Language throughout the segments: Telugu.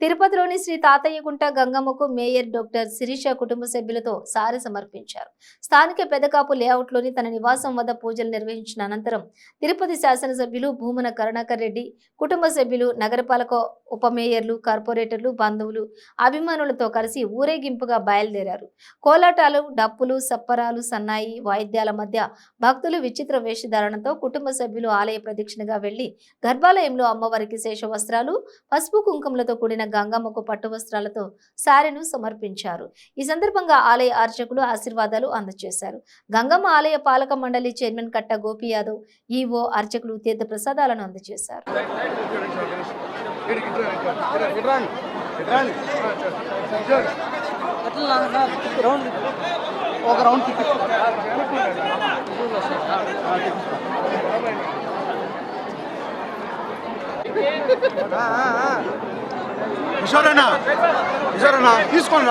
తిరుపతిలోని శ్రీ తాతయ్యగుంట గంగమ్మకు మేయర్ డాక్టర్ శిరీష కుటుంబ సభ్యులతో సారి సమర్పించారు. స్థానిక పెదకాపు లేఅవుట్లోని తన నివాసం వద్ద పూజలు నిర్వహించిన అనంతరం తిరుపతి శాసనసభ్యులు భూమన కరుణాకర్ రెడ్డి కుటుంబ సభ్యులు నగరపాలక ఉప మేయర్లు కార్పొరేటర్లు బంధువులు అభిమానులతో కలిసి ఊరేగింపుగా బయలుదేరారు. కోలాటాలు డప్పులు సప్పరాలు సన్నాయి వాయిద్యాల మధ్య భక్తులు విచిత్ర వేషధారణతో కుటుంబ సభ్యులు ఆలయ ప్రదక్షిణగా వెళ్ళి గర్భాలయంలో అమ్మవారికి శేష వస్త్రాలు పసుపు కుంకుమలతో కూడిన గంగమ్మకు పట్టు వస్త్రాలతో సారెను సమర్పించారు. ఈ సందర్భంగా ఆలయ అర్చకులు ఆశీర్వాదాలు అందజేశారు గంగమ్మ ఆలయ పాలక మండలి చైర్మన్ కట్ట గోపి యాదవ్ ఈవో అర్చకులు తీర్థ ప్రసాదాలను అందజేశారు రౌండ్ ఒక రౌండ్ తిప్పి కిషోరన్నా కిషోరన్నా తీసుకోండి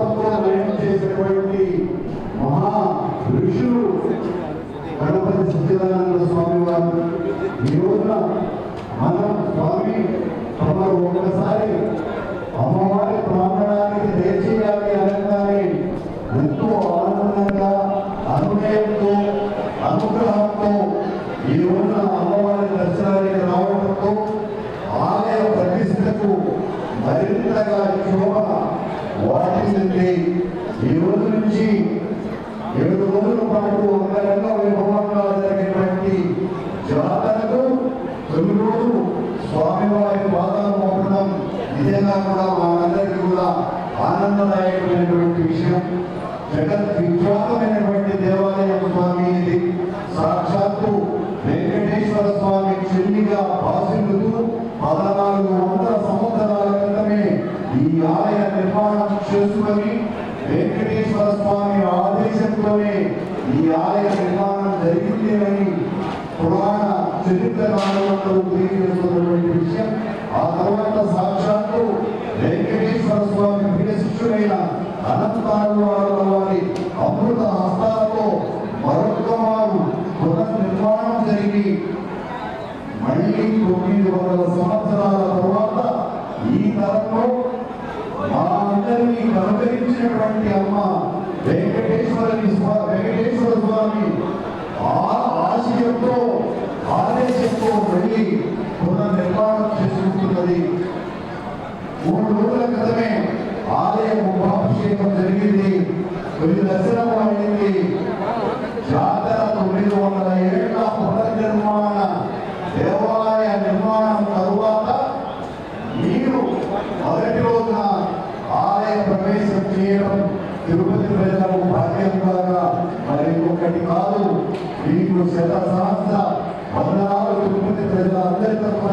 విశ్వంలో నయం చేసినటువంటి మహా ఋషులు గణపతి సత్యనారాయణ స్వామి వారు ఈ రోజున వాటిల్లింది ఈ రోజు నుంచి ఏడు రోజుల పాటు అంగరంగ వైభవంగా జరిగినటువంటి జాతరకు తొలి రోజు స్వామివారి పాదాలు మోపడం నిజంగా కూడా మనందరికీ కూడా ఆనందదాయకమైనటువంటి విషయం. జగత్ విఖ్యాతమైనటువంటి దేవాలయం స్వామి ఇది వెంకటేశ్వర స్వామి చెల్లిగా భాషిల్లుతూ పదనాలుగు వందల సంవత్సరాల క్రితమే ఈ ఆలయ నిర్మాణం చేసుకొని వెంకటేశ్వర స్వామి ఆదేశంతోనే ఈ ఆలయ నిర్మాణం జరిగింది అని పురాణ చరిత్ర కాలంలో తెలియజేస్తున్నటువంటి విషయం. ఆ తర్వాత సాక్షాత్తు వెంకటేశ్వర స్వామి ప్రియ శిష్యుడైన అనంతారు వారి అమృత హస్తాలతో మరొక వారు పునర్నిర్మాణం జరిగి మళ్ళీ తొమ్మిది వందల సంవత్సరాల తర్వాత అందరినీ అమ్మ వెంకటేశ్వరి వెంకటేశ్వర స్వామి ఆ ఆశయంతో ఆదేశంతో వెళ్ళి పునర్నిర్మాణం చేసుకుంటున్నది. మూడు రోజుల క్రితమే ఆలయ కుంభాభిషేకం జరిగింది. తొలి దర్శనం అయింది జాతర తొమ్మిది వందల ఏళ్ళ పునర్నిర్మాణ దేవాలయ నిర్మాణం తరువాత మీరు మొదటి రోజున ఆలయ ప్రవేశం చేయడం తిరుపతి ప్రజలకు భాగ్యం కాగా మరి ఒకటి కాదు మీకు శత సహస్ర వందనాలు తిరుపతి ప్రజలందరి తరఫున